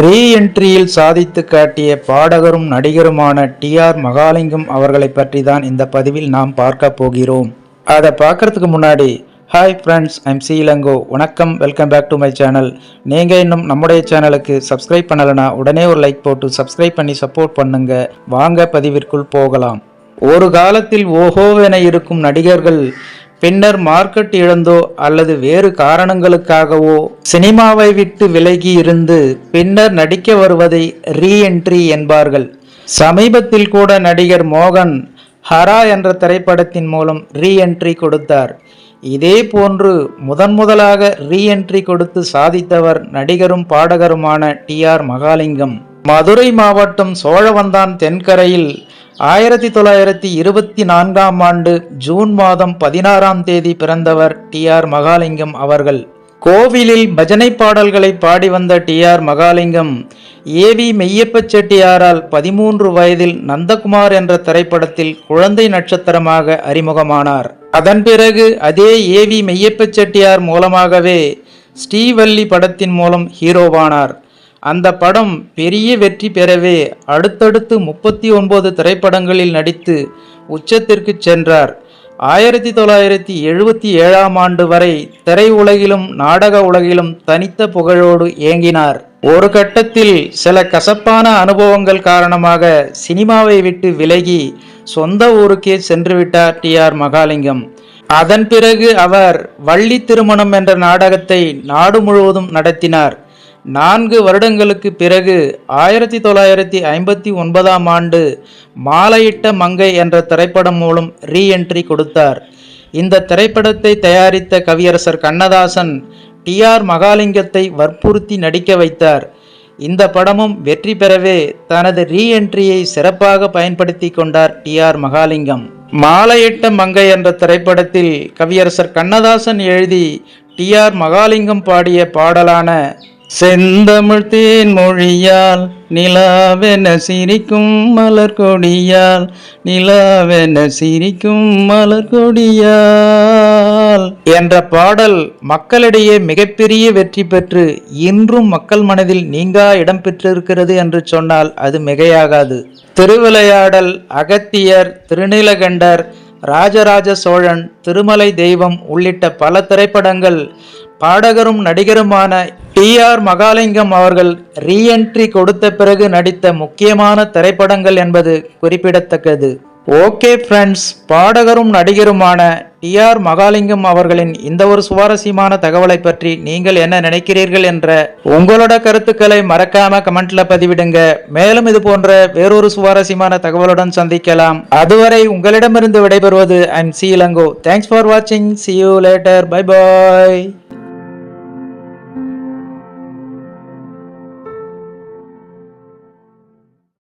ரீஎன்ட்ரியில் சாதித்து காட்டிய பாடகரும் நடிகருமான டி ஆர் மகாலிங்கம் அவர்களை பற்றி தான் இந்த பதிவில் நாம் பார்க்க போகிறோம். அதை பார்க்கறதுக்கு முன்னாடி hi friends I'm C Elango வணக்கம் welcome back to my channel நீங்கள் இன்னும் நம்முடைய சேனலுக்கு சப்ஸ்கிரைப் பண்ணலைன்னா உடனே ஒரு லைக் போட்டு சப்ஸ்கிரைப் பண்ணி சப்போர்ட் பண்ணுங்க. வாங்க பதிவிற்குள் போகலாம். ஒரு காலத்தில் ஓஹோவென இருக்கும் நடிகர்கள் பின்னர் மார்க்கெட் இழந்தோ அல்லது வேறு காரணங்களுக்காகவோ சினிமாவை விட்டு விலகி இருந்து பின்னர் நடிக்க வருவதை ரீஎன்ட்ரி என்பார்கள். சமீபத்தில் கூட நடிகர் மோகன் ஹரா என்ற திரைப்படத்தின் மூலம் ரீஎன்ட்ரி கொடுத்தார். இதே போன்று முதன் முதலாக ரீஎன்ட்ரி கொடுத்து சாதித்தவர் நடிகரும் பாடகருமான டி ஆர் மகாலிங்கம். மதுரை மாவட்டம் சோழவந்தான் தென்கரையில் ஆயிரத்தி தொள்ளாயிரத்தி இருபத்தி நான்காம் ஆண்டு ஜூன் மாதம் பதினாறாம் தேதி பிறந்தவர் டி ஆர் மகாலிங்கம் அவர்கள். கோவிலில் பஜனை பாடல்களை பாடி வந்த T R Mahalingam AV Meiyappa செட்டியாரால் பதிமூன்று வயதில் நந்தகுமார் என்ற திரைப்படத்தில் குழந்தை நட்சத்திரமாக அறிமுகமானார். அதன் பிறகு அதே ஏ வி மெய்யப்ப செட்டியார் மூலமாகவே ஸ்ரீவல்லி படத்தின் மூலம் ஹீரோவானார். அந்த படம் பெரிய வெற்றி பெறவே அடுத்தடுத்து முப்பத்தி ஒன்பது திரைப்படங்களில் நடித்து உச்சத்திற்கு சென்றார். ஆயிரத்தி தொள்ளாயிரத்தி எழுபத்தி ஏழாம் ஆண்டு வரை திரை உலகிலும் நாடக உலகிலும் தனித்த புகழோடு இயங்கினார். ஒரு கட்டத்தில் சில கசப்பான அனுபவங்கள் காரணமாக சினிமாவை விட்டு விலகி சொந்த ஊருக்கே சென்றுவிட்டார் டி ஆர் மகாலிங்கம். அதன் பிறகு அவர் வள்ளி திருமணம் என்ற நாடகத்தை நாடு முழுவதும் நடத்தினார். நான்கு வருடங்களுக்கு பிறகு ஆயிரத்தி தொள்ளாயிரத்தி ஐம்பத்தி ஒன்பதாம் ஆண்டு மாலையிட்ட மங்கை என்ற திரைப்படம் மூலம் ரீஎன்ட்ரி கொடுத்தார். இந்த திரைப்படத்தை தயாரித்த கவியரசர் கண்ணதாசன் டி ஆர் மகாலிங்கத்தை வற்புறுத்தி நடிக்க வைத்தார். இந்த படமும் வெற்றி பெறவே தனது ரீஎன்ட்ரியை சிறப்பாக பயன்படுத்தி கொண்டார் டி ஆர் மகாலிங்கம். மாலையிட்ட மங்கை என்ற திரைப்படத்தில் கவியரசர் கண்ணதாசன் எழுதி டி ஆர் மகாலிங்கம் பாடிய பாடலான செந்தமிழ் தேன் மொழியால் நிலாவென சிரிக்கும் மலர் கொடியால் நிலாவென சிரிக்கும் மலர் கொடியால் என்ற பாடல் மக்களிடையே மிகப்பெரிய வெற்றி பெற்று இன்றும் மக்கள் மனதில் நீங்கா இடம் பெற்றிருக்கிறது என்று சொன்னால் அது மிகையாகாது. திருவிளையாடல் அகத்தியர் திருநீலகண்டர் ராஜராஜ சோழன் திருமலை தெய்வம் உள்ளிட்ட பல திரைப்படங்கள் பாடகரும் நடிகருமான டி ஆர் மகாலிங்கம் அவர்கள் ரீஎன்ட்ரி கொடுத்த பிறகு நடித்த முக்கியமான திரைப்படங்கள் என்பது குறிப்பிடத்தக்கது. ஓகே ஃப்ரெண்ட்ஸ் பாடகரும் நடிகருமான டி ஆர் மகாலிங்கம் அவர்களின் இந்த ஒரு சுவாரஸ்யமான தகவலை பற்றி நீங்கள் என்ன நினைக்கிறீர்கள் என்ற உங்களோட கருத்துக்களை மறக்காம கமெண்ட்ல பதிவிடுங்க. மேலும் இது போன்ற வேறொரு சுவாரஸ்யமான தகவலுடன் சந்திக்கலாம். அதுவரை உங்களிடமிருந்து விடைபெறுவது I'm C Elango. Thanks for வாட்சிங் see you later bye bye